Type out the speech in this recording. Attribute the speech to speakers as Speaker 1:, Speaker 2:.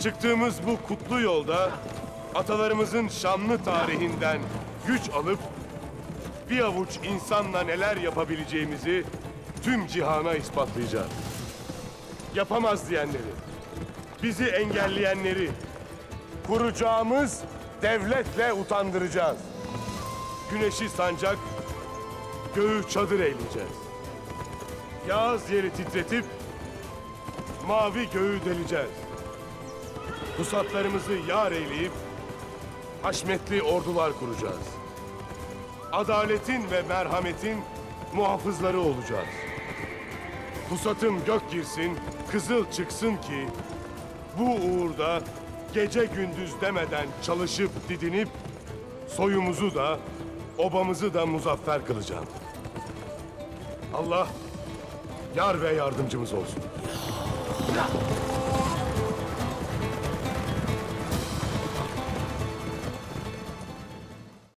Speaker 1: Çıktığımız bu kutlu yolda atalarımızın şanlı tarihinden güç alıp bir avuç insanla neler yapabileceğimizi tüm cihana ispatlayacağız. Yapamaz diyenleri, bizi engelleyenleri kuracağımız devletle utandıracağız. Güneşi sancak, göğü çadır eyleyeceğiz. Yağız yeri titretip mavi göğü deleceğiz. Pusatlarımızı yar eyleyip haşmetli ordular kuracağız. Adaletin ve merhametin muhafızları olacağız. Pusatım gök girsin, kızıl çıksın ki bu uğurda gece gündüz demeden çalışıp didinip soyumuzu da obamızı da muzaffer kılacağım. Allah yar ve yardımcımız olsun.